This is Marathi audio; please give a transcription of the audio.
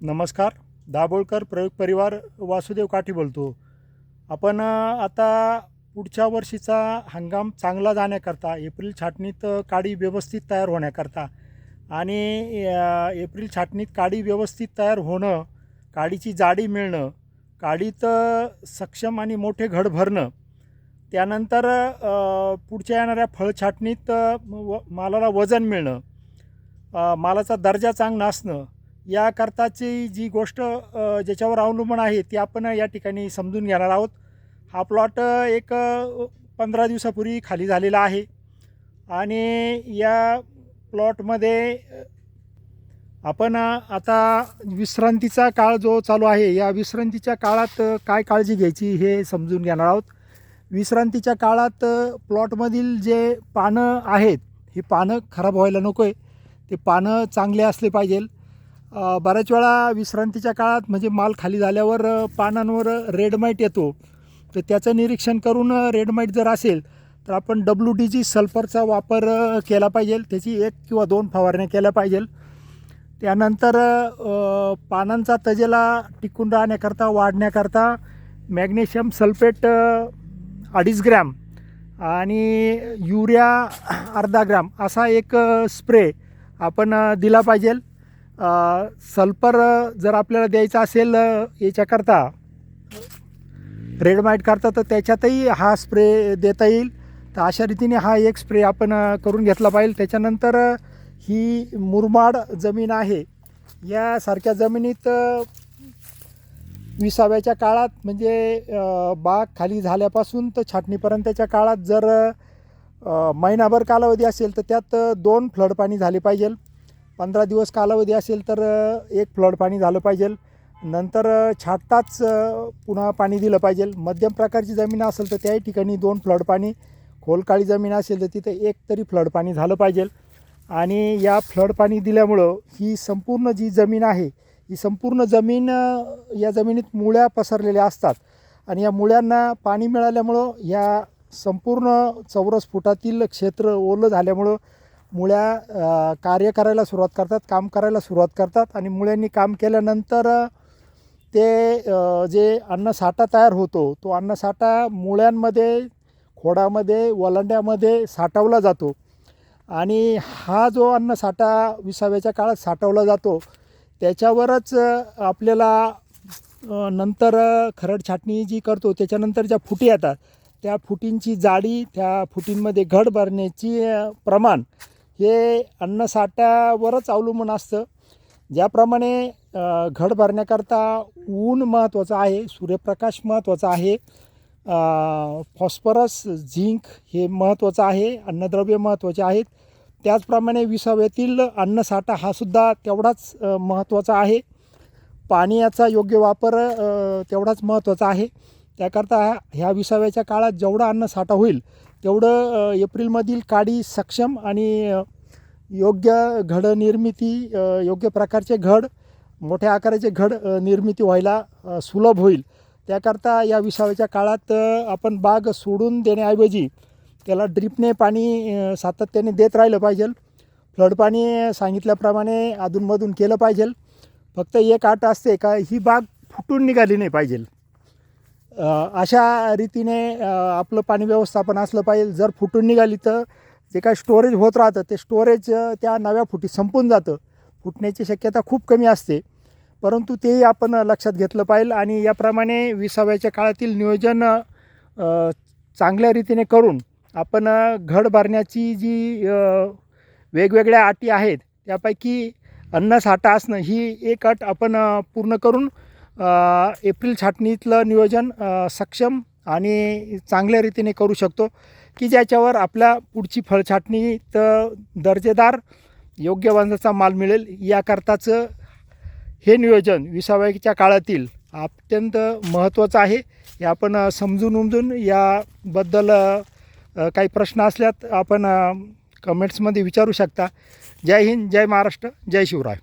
नमस्कार. दाभोळकर प्रयोग परिवार वासुदेव काठी बोलतो. आपण आता पुढच्या वर्षीचा हंगाम चांगला जाण्याकरता एप्रिल छाटणीत काडी व्यवस्थित तयार होण्याकरता आणि एप्रिल छाटणीत काडी व्यवस्थित तयार होणं काडीची जाडी मिळणं काडीत सक्षम आणि मोठे घड भरणं त्यानंतर पुढच्या येणाऱ्या फळ छाटणीत व मालाला वजन मिळणं मालाचा दर्जा चांगला असणं याकरताची जी गोष्ट ज्याच्यावर अवलंबून आहे ती आपण या ठिकाणी समजून घेणार आहोत. हा प्लॉट एक पंधरा दिवसापूर्वी खाली झालेला आहे. आणि या प्लॉटमध्ये आपण आता विश्रांतीचा काळ जो चालू आहे या विश्रांतीच्या काळात काय काळजी घ्यायची हे समजून घेणार आहोत. विश्रांतीच्या काळात प्लॉटमधील जे पानं आहेत ही पानं खराब व्हायला नको आहे ते पानं चांगले असले पाहिजेल. बऱ्याच वेळा विश्रांतीच्या काळात म्हणजे माल खाली झाल्यावर पानांवर पानांवर रेडमाईट येतो. तर त्याचं निरीक्षण करून रेडमाईट जर असेल तर आपण डब्ल्यू डी जी सल्फरचा वापर केला पाहिजे. त्याची एक किंवा दोन फवारण्या केल्या पाहिजे. त्यानंतर पानांचा तजेला टिकून राहण्याकरता वाढण्याकरता मॅग्नेशियम सल्फेट अडीच ग्रॅम आणि युरिया अर्धा ग्रॅम असा एक स्प्रे आपण दिला पाहिजे. सल्फर जर आपल्याला द्यायचा असेल याच्याकरता रेड माईट करता तर त्याच्यातही हा स्प्रे देता येईल. तर अशा रीतीने हा एक स्प्रे आपण करून घेतला पाहिजे. त्याच्यानंतर ही मुरमाड जमीन आहे. यासारख्या जमिनीत विसाव्याच्या काळात म्हणजे बाग खाली झाल्यापासून तर छाटणीपर्यंतच्या काळात जर महिनाभर कालावधी असेल तर त्यात दोन फ्लड पाणी झाले पाहिजे. पंधरा दिवस कालावधी असेल तर एक फ्लड पाणी झालं पाहिजे. नंतर छाटताच पुन्हा पाणी दिलं पाहिजे. मध्यम प्रकारची जमीन असेल तर त्याही ठिकाणी दोन फ्लड पाणी. खोलकाळी जमीन असेल तर तिथे एक तरी फ्लड पाणी झालं पाहिजे. आणि या फ्लड पाणी दिल्यामुळं ही संपूर्ण जी जमीन आहे ही संपूर्ण जमीन या जमिनीत मुळ्या पसरलेल्या असतात. आणि या मुळ्यांना पाणी मिळाल्यामुळं या संपूर्ण चौरस फुटातील क्षेत्र ओलं झाल्यामुळं मुळ्या कार्य करायला सुरुवात करतात काम करायला सुरुवात करतात आणि मुळ्यांनी काम केल्यानंतर ते जे अन्नसाठा तयार होतो तो अन्नसाठा मुळ्यांमध्ये खोडामध्ये वलंड्यामध्ये साठवला जातो. आणि हा जो अन्नसाठा विसाव्याच्या काळात साठवला जातो त्याच्यावरच आपल्याला नंतर खरड छाटणी जी करतो त्याच्यानंतर ज्या फुटी येतात त्या फुटींची जाडी त्या फुटींमध्ये घड भरण्याची प्रमाण हे अन्नसाठ्यावरच अवलंबून असतं. ज्याप्रमाणे घड भरण्याकरता ऊन महत्त्वाचं आहे सूर्यप्रकाश महत्त्वाचा आहे फॉस्फरस झिंक हे महत्त्वाचं आहे अन्नद्रव्य महत्त्वाचे आहेत. त्याचप्रमाणे विसाव्यातील अन्नसाठा हा सुद्धा तेवढाच महत्त्वाचा आहे. पाण्याचा योग्य वापर तेवढाच महत्त्वाचा आहे. त्याकरता ह्या विसाव्याच्या काळात जेवढा अन्नसाठा होईल तेवढं एप्रिलमधील काडी सक्षम आणि योग्य घड निर्मिती योग्य प्रकारचे घड मोठ्या आकाराचे घड निर्मिती व्हायला सुलभ होईल. त्याकरता या विसाव्याच्या काळात आपण बाग सोडून देण्याऐवजी त्याला ड्रिपने पाणी सातत्याने देत राहिलं पाहिजे. फ्लड पाणी सांगितल्याप्रमाणे अधूनमधून केलं पाहिजे. फक्त एक आट असते का ही बाग फुटून निघाली नाही पाहिजे. अशा रीतीने आपलं पाणी व्यवस्थापन असलं पाहिजे. जर फुटून निघाली तर जे काय स्टोरेज होत राहतं ते स्टोरेज त्या नव्या फुटी संपून जातं. फुटण्याची शक्यता खूप कमी असते. परंतु तेही आपण लक्षात घेतलं पाहिजे आणि याप्रमाणे विसाव्याच्या काळातील नियोजन चांगल्या रीतीने करून आपण घड भरण्याची जी वेगवेगळ्या अटी आहेत त्यापैकी अन्नसाठा असणं ही एक अट आपण पूर्ण करून एप्रिल छाटणीतलं नियोजन सक्षम आणि चांगल्या रीतीने करू शकतो की ज्याच्यावर आपल्या पुढची फळछाटणी तर दर्जेदार योग्य वंजाचा माल मिळेल. याकरताचं हे नियोजन विसाव्याच्या काळातील अत्यंत महत्त्वाचं आहे. हे आपण समजून उमजून याबद्दल काही प्रश्न असल्यात आपण कमेंट्समध्ये विचारू शकता. जय हिंद जय महाराष्ट्र जय शिवराय.